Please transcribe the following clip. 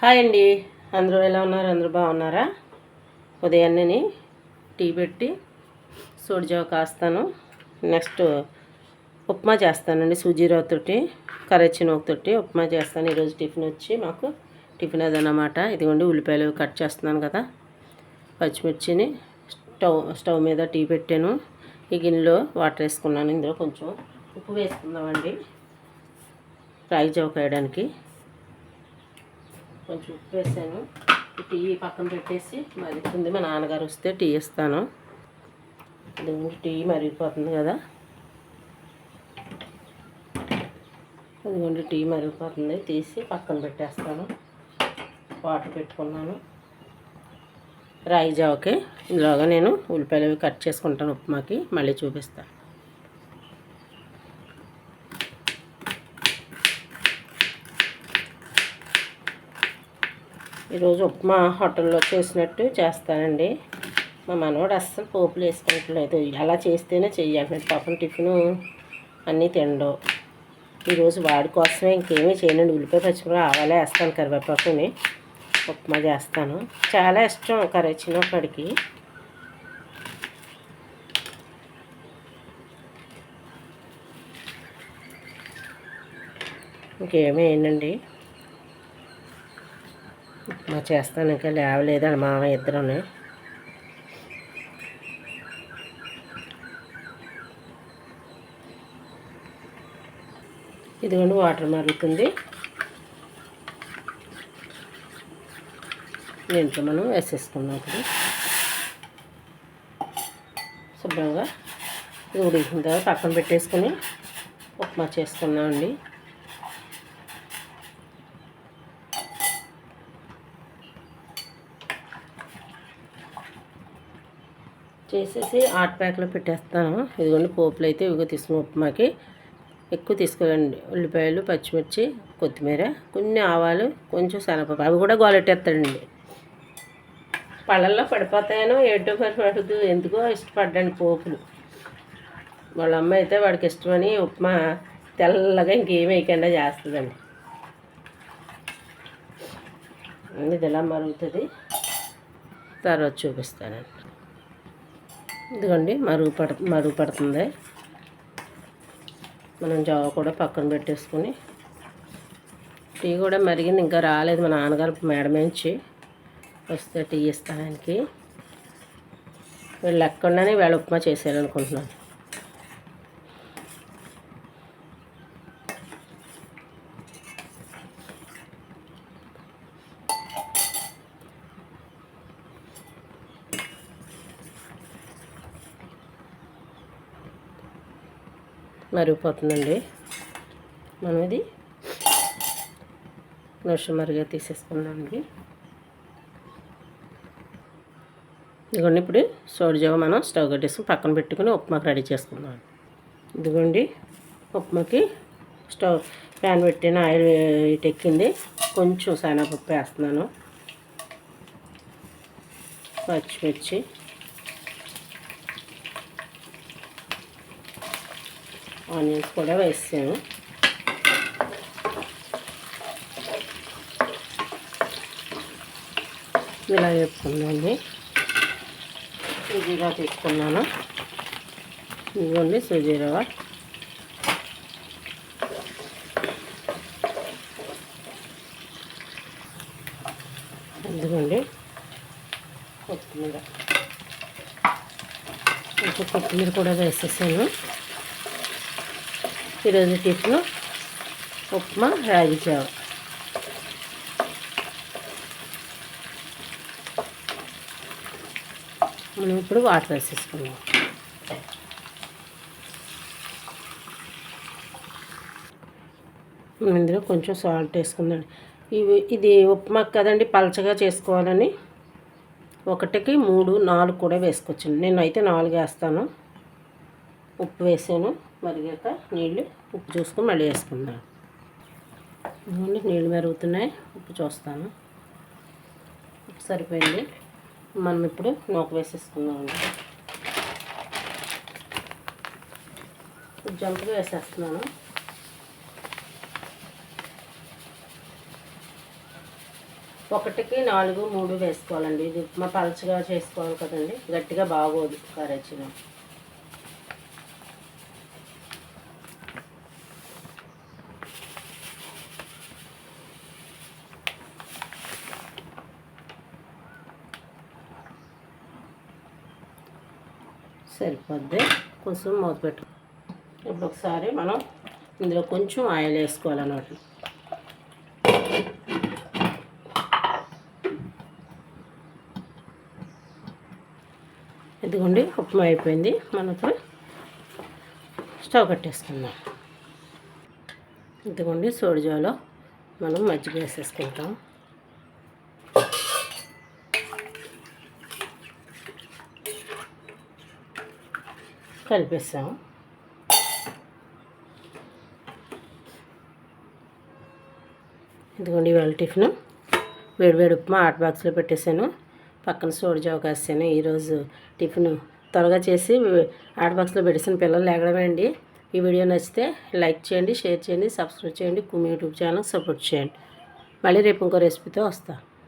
Hi అండి. అందరూ ఎలా ఉన్నారు? అందరూ బాగున్నారా? ఉదయాన్నే టీ పెట్టి సోడిజావ కాస్తాను. నెక్స్ట్ ఉప్మా చేస్తానండి సూజీ రవ్వతోటి కరచినోకతోటి ఉప్మా చేస్తాను. ఈరోజు టిఫిన్ వచ్చి మాకు టిఫిన్ అదనమాట ఇదిగోండి ఉల్లిపాయలు కట్ చేస్తున్నాను కదా. పచ్చిమిర్చిని స్టవ్ స్టవ్ మీద టీ పెట్టాను. ఈ గిన్నెలో వాటర్ వేసుకున్నాను. ఇందులో కొంచెం ఉప్పు వేసుకుందామండి. రాగి జావ వేయడానికి కొంచెం ఉప్పు వేసాను. టీ పక్కన పెట్టేసి మరుగుతుంది మా నాన్నగారు వస్తే టీ ఇస్తాను. ఇదిగోండి టీ మరిగిపోతుంది కదా. అదిగోండి టీ మరిగిపోతుంది. తీసి పక్కన పెట్టేస్తాను. వాటర్ పెట్టుకున్నాను. రాగి జావకి ఇందులోగా నేను ఉల్లిపాయలు అవి కట్ చేసుకుంటాను ఉప్మాకి. మళ్ళీ చూపిస్తాను ఈరోజు ఉప్మా హోటల్లో చేసినట్టు చేస్తానండి. మా మనవాడు అస్సలు పోపులు వేసుకోవట్లేదు అలా చేస్తేనే చెయ్యాలి. పాపం టిఫిను అన్నీ తినడు. ఈరోజు వాడి కోసమే ఇంకేమీ చేయనండి. ఉల్లిపాయ పచ్చిమిరపకాయ ఆవాలే వేస్తాను కరివేపాకుని. ఉప్మా చేస్తాను. చాలా ఇష్టం కర్రీ చిన్నప్పటికి ఇంకేమీ వేయనండి. చేస్తాను ఇంకా లేవలేదండి మామ ఇద్దరుని. ఇదిగోండి వాటర్ మరుగుతుంది దీంట్లో మనం వేసేసుకున్నాం ఇప్పుడు. శుభ్రంగా ఇది ఉడికిన తర్వాత పక్కన పెట్టేసుకొని ఉప్మా చేసుకున్నామండి చేసేసి ఆట్ ప్యాక్లో పెట్టేస్తాను. ఇదిగోండి పోపులు అయితే ఇవిగో తీసుకున్న ఉప్మాకి. ఎక్కువ తీసుకోండి ఉల్లిపాయలు పచ్చిమిర్చి కొత్తిమీర కొన్ని ఆవాలు కొంచెం శనగపప్పు. అవి కూడా గోలెట్టేస్తాడండి. పళ్ళల్లో పడిపోతాయనో ఏటో మరి పడుతుంది. ఎందుకో ఇష్టపడ్డాను పోపులు. వాళ్ళ అమ్మ అయితే వాడికి ఇష్టమని ఉప్మా తెల్లగా ఇంకేం వేయకుండా చేస్తుందండి. ఇది ఎలా మరుగుతుంది. తర్వాత చూపిస్తానండి. ఇదిగోండి మరుగు పడ మరుగు పడుతుంది. మనం జావ కూడా పక్కన పెట్టేసుకొని టీ కూడా మరిగింది ఇంకా రాలేదు మా నాన్నగారు మేడమేంచి వస్తే టీ ఇస్తానికి. వీళ్ళు లెక్కకుండానే వేళ ఉప్మా చేసేయాలనుకుంటున్నాను మరిగిపోతుందండి. మనం ఇది నిమిషం మరిగా తీసేసుకున్నామండి ఇదిగోండి ఇప్పుడు సోడిజావ మనం స్టవ్ కట్టేసుకుని పక్కన పెట్టుకుని ఉప్మాకి రెడీ చేసుకుందాం. ఇదిగోండి ఉప్మాకి స్టవ్ ప్యాన్ పెట్టిన ఆయిల్ ఇటు ఎక్కింది. కొంచెం శనగపప్పు వేస్తున్నాను. పచ్చిమిర్చి. ఆనియన్స్ కూడా వేసాను. ఇలా వేసుకుందండి సుజీరా తీసుకున్నాను. ఇదిగోండి సుజీరా. ఇదిగోండి కొత్తిమీర. కొంచెం కొత్తిమీర కూడా వేసేసాను. ఈరోజు టిఫిన్ ఉప్మా రాగి మనం ఇప్పుడు వాటర్ వేసేసుకుందాం. ఇందులో కొంచెం సాల్ట్ వేసుకుందండి ఇవి ఇది ఉప్మా కదండి పలచగా చేసుకోవాలని. ఒకటికి మూడు నాలుగు కూడా వేసుకోవచ్చండి. నేను అయితే నాలుగు వేస్తాను. ఉప్పు వేసాను. మరిగాక నీళ్ళు ఉప్పు చూసుకొని మళ్ళీ వేసుకుందాం. నీళ్ళు మెరుగుతున్నాయి. ఉప్పు చూస్తాను. ఉప్పు సరిపోయింది. మనం ఇప్పుడు నూక వేసేసుకుందామండి జంపుగా ఒకటికి నాలుగు మూడు వేసుకోవాలండి. ఇది ఉప్మా పలచగా చేసుకోవాలి కదండి. గట్టిగా బాగోదు కరచిన సరిపోద్ది. కొంచెం మూత పెట్టు. ఇప్పుడు ఒకసారి మనం ఇందులో కొంచెం ఆయిల్ వేసుకోవాలన్నమాట. ఇదిగోండి ఉప్మా అయిపోయింది. మనతో స్టవ్ కట్టేసుకుందాం. ఇదిగోండి సోడిజాలో మనం మజ్జిగ వేసేసుకుంటాం. కలిపేస్తాం ఇదిగోండి ఇవాళ టిఫిన్. వేడివేడి ఉప్మా హాట్ బాక్స్లో పెట్టేశాను. పక్కన సోడిజావ కాసాను ఈరోజు టిఫిన్ త్వరగా చేసి హాట్ బాక్స్లో పెట్టేసాను పిల్లలు లేగడమే అండి. ఈ వీడియో నచ్చితే లైక్ చేయండి షేర్ చేయండి సబ్స్క్రైబ్ చేయండి. కుమి యూట్యూబ్ ఛానల్ సపోర్ట్ చేయండి. మళ్ళీ రేపు ఇంకో రెసిపీతో వస్తాను